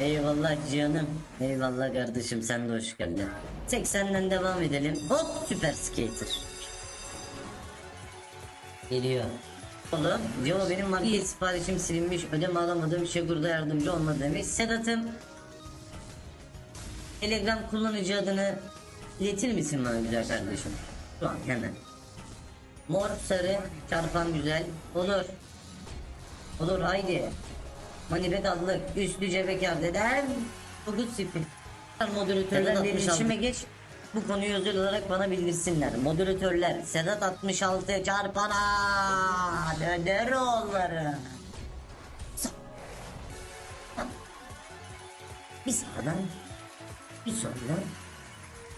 Eyvallah canım. Eyvallah kardeşim sen de hoş geldin. 80'den devam edelim. Hop süper skater. Geliyor. Oğlum, Joe benim market siparişim silinmiş, ödeme alamadım, Şegur'da yardımcı olmadı demiş. Sedat'ım, Telegram kullanıcı adını iletir misin bana güzel kardeşim? Şu an hemen. Mor, sarı, çarpan güzel. Olur. Olur haydi. Manibet aldık. Üstlü cebe kar dedem. Bugün sipil. Moderatörlerle iletişime geç. Bu konuyu özel olarak bana bildirsinler. Moderatörler Sedat 66 çarpana döner. Sağ. Bir sağdan, bir soldan,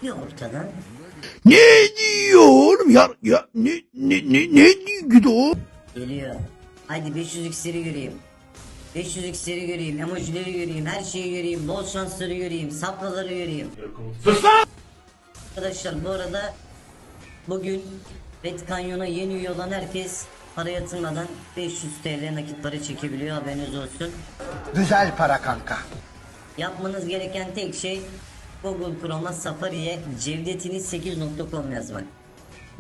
bir ortadan, Ne diyor oğlum ya ya ne ne ne ne diyor? Geliyor. Haydi 500 iksiri göreyim. 500 iksiri göreyim, emojileri göreyim, her şeyi göreyim, bol şansları göreyim, saplaları göreyim. Arkadaşlar bu arada bugün Bet Kanyon'a yeni üye olan herkes para yatırmadan 500 TL nakit para çekebiliyor haberiniz olsun. Güzel para kanka. Yapmanız gereken tek şey Google Chrome'a Safari'ye cevdetiniz8.com yazmak.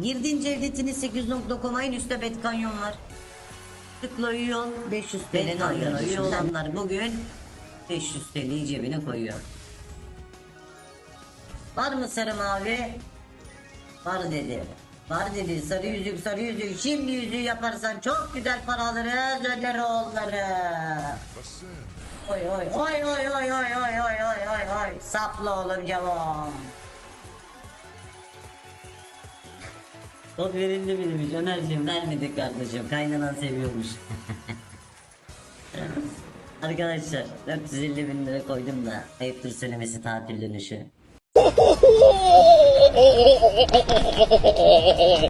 Girdin cevdetiniz8.com aynı üstte Betkanyon var. Tıkla üye ol 500 TL'ni alıyor. Üye olanlar bugün 500 TL'yi cebine koyuyor. Var mı sarı mavi? Var dedi. Var dedi sarı yüzük sarı yüzük şimdi yüzüğü yaparsan çok güzel para alırız Önder oğulları. Oy oy oy oy oy oy oy oy oy oy oy sapla oğlum cavam. Kod verildi bilmiş Ömerciğim vermedik kardeşim kaynanan seviyormuş. Arkadaşlar 450 bin lira koydum da ayıptır söylemesi tatil dönüşü.